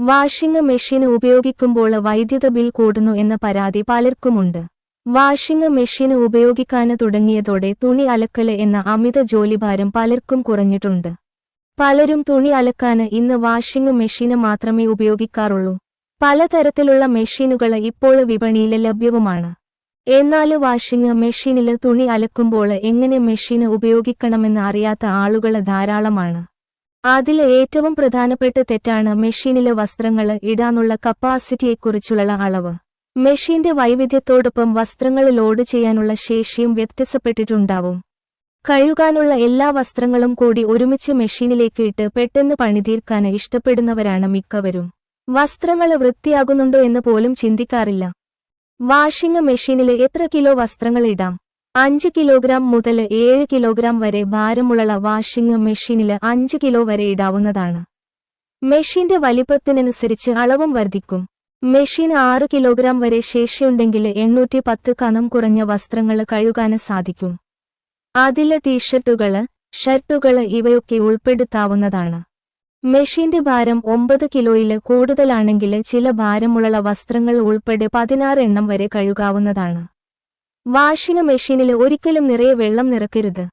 Washing machine ഉപയോഗിക്കുമ്പോൾ വൈദ്യുത bill കൂടുന്നു എന്ന പരാതി പലർക്കുമുണ്ട്. വാഷിംഗ് മെഷീൻ ഉപയോഗിക്കാൻ തുടങ്ങിയതോടെ തുണി അലക്കൽ എന്ന അമിത ജോലിഭാരം പലർക്കും കുറഞ്ഞിട്ടുണ്ട്. പലരും തുണി അലക്കാൻ ഇന്ന് വാഷിംഗ് മെഷീന് മാത്രമേ ഉപയോഗിക്കാറുള്ളൂ. പലതരത്തിലുള്ള മെഷീനുകൾ ഇപ്പോൾ വിപണിയിൽ ലഭ്യവുമാണ്. എന്നാൽ വാഷിംഗ് മെഷീനിൽ തുണി അലക്കുമ്പോൾ എങ്ങനെ മെഷീൻ ഉപയോഗിക്കണമെന്ന് അറിയാത്ത ആളുകൾ ധാരാളമാണ്. അതിൽ ഏറ്റവും പ്രധാനപ്പെട്ട തെറ്റാണ് മെഷീനിലെ വസ്ത്രങ്ങൾ ഇടാനുള്ള കപ്പാസിറ്റിയെക്കുറിച്ചുള്ള അളവ്. മെഷീന്റെ വൈവിധ്യത്തോടൊപ്പം വസ്ത്രങ്ങൾ ലോഡ് ചെയ്യാനുള്ള ശേഷിയും വ്യത്യസ്തപ്പെട്ടിട്ടുണ്ടാവും കഴുകാനുള്ള എല്ലാ വസ്ത്രങ്ങളും കൂടി ഒരുമിച്ച് മെഷീനിലേക്ക് ഇട്ട് പെട്ടെന്ന് പണിതീർക്കാൻ ഇഷ്ടപ്പെടുന്നവരാണ് മിക്കവരും. വസ്ത്രങ്ങൾ വൃത്തിയാകുന്നുണ്ടോ എന്ന് പോലും ചിന്തിക്കാറില്ല. വാഷിംഗ് മെഷീനിൽ എത്ര കിലോ വസ്ത്രങ്ങൾ ഇടാം? അഞ്ച് കിലോഗ്രാം മുതൽ ഏഴ് കിലോഗ്രാം വരെ ഭാരമുള്ള വാഷിംഗ് മെഷീനിൽ അഞ്ച് കിലോ വരെ ഇടാവുന്നതാണ്. മെഷീന്റെ വലിപ്പത്തിനനുസരിച്ച് അളവും വർദ്ധിക്കും. മെഷീൻ ആറ് കിലോഗ്രാം വരെ ശേഷിയുണ്ടെങ്കിൽ എണ്ണൂറ്റി പത്ത് കനം കുറഞ്ഞ വസ്ത്രങ്ങൾ കഴുകാൻ സാധിക്കും. അതിൽ ടീഷർട്ടുകൾ ഷർട്ടുകൾ ഇവയൊക്കെ ഉൾപ്പെടുത്താവുന്നതാണ്. മെഷീന്റെ ഭാരം ഒമ്പത് കിലോയിൽ കൂടുതലാണെങ്കിൽ ചില ഭാരമുള്ള വസ്ത്രങ്ങൾ ഉൾപ്പെടെ പതിനാറ് എണ്ണം വരെ കഴുകാവുന്നതാണ്. വാഷിംഗ് മെഷീനിൽ ഒരിക്കലും നിറയെ വെള്ളം നിറക്കരുത്.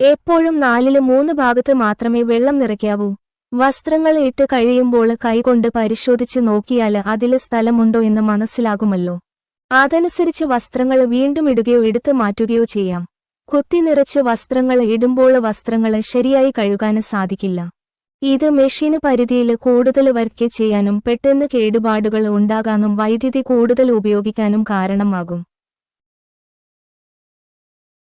എപ്പോഴും നാലിൽ മൂന്ന് ഭാഗത്ത് മാത്രമേ വെള്ളം നിറയ്ക്കാവൂ. വസ്ത്രങ്ങൾ ഇട്ട് കഴിയുമ്പോൾ കൈകൊണ്ട് പരിശോധിച്ച് നോക്കിയാൽ അതിൽ സ്ഥലമുണ്ടോ എന്ന് മനസ്സിലാകുമല്ലോ. അതനുസരിച്ച് വസ്ത്രങ്ങൾ വീണ്ടും ഇടുകയോ എടുത്തു മാറ്റുകയോ ചെയ്യാം. കുത്തി നിറച്ച് വസ്ത്രങ്ങൾ ഇടുമ്പോൾ വസ്ത്രങ്ങൾ ശരിയായി കഴുകാൻ സാധിക്കില്ല. ഇത് മെഷീന് പരിധിയിൽ കൂടുതൽ വർക്ക് ചെയ്യാനും പെട്ടെന്ന് കേടുപാടുകൾ ഉണ്ടാകാനും വൈദ്യുതി കൂടുതൽ ഉപയോഗിക്കാനും കാരണമാകും.